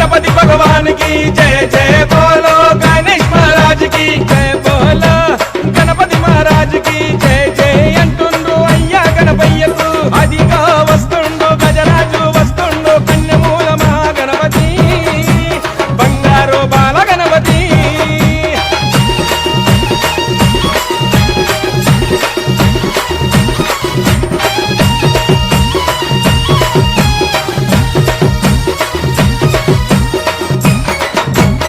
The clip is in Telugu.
గణపతి భగవానికి జయ జయ.